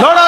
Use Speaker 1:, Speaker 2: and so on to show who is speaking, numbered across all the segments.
Speaker 1: no, no,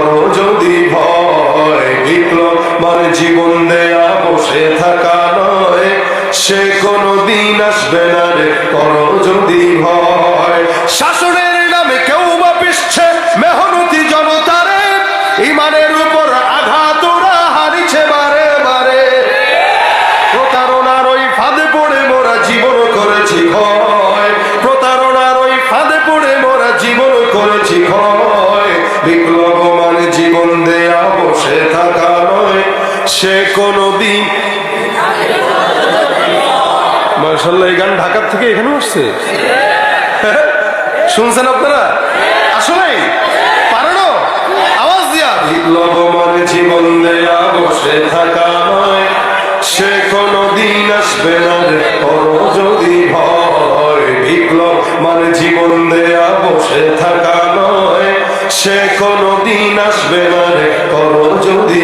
Speaker 1: বসে থাকা নয়, সে কোনো দিন আসবে না রে করো যদি ভয়। শাসনের নামে কেউ বা পিসছে মেহনতি জনতারে, ইমানের উপর আঘাত ওরা হারিছে বারে বারে। প্রতারণার ওই ফাঁদে পড়ে মোরা জীবন করেছি ভয়। প্রতারণার ওই ফাঁদে পড়ে মোরা জীবন করেছি ভয়। বিপ্লব মানে জীবন দেয়া বসে থাকা নয়, সে কোনো দিন মার্শাল্লাহ এই গান ঢাকার থেকে এখানে আসছে? শুনছেন আপনারা? আসলে পারেন আওয়াজ দিয়া। বিপ্লব মানে জীবন দেয়া বসে থাকা নয়। সে কোনো দিন আসবে না রে যদি ভয় বিপ্লব মানে জীবন দেয়া বসে থাকা নয়। সে কোনো দিন আসবে না রে যদি